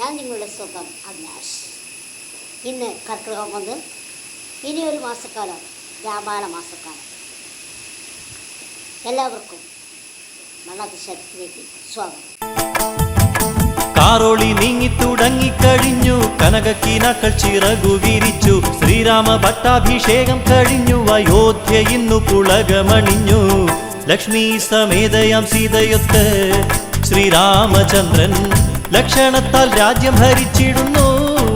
ഞാൻ നിങ്ങളുടെ സ്വന്തം അവിനാഷ് ഇന്ന് കർക്കിടകം വന്ന് ഇനി ഒരു മാസക്കാലം രാമായണ മാസക്കാലം. എല്ലാവർക്കും മണ്ണാതിശക്തിയിലേക്ക് സ്വാഗതം. കാറോളി നീങ്ങി തുടങ്ങിക്കഴിഞ്ഞു കനകക്കിനാക്കൾ ചിറകു വിരിച്ചു ശ്രീരാമ ഭട്ടാഭിഷേകം കഴിഞ്ഞു അയോധ്യ ഇന്നു പുളകമണിഞ്ഞു. ലക്ഷ്മി സമേതയാം സീതയൊത്ത് ശ്രീരാമചന്ദ്രൻ ലക്ഷണത്താൽ രാജ്യം ഭരിച്ചിടുന്നു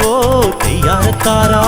ഓ തെയ്യാരത്താരാ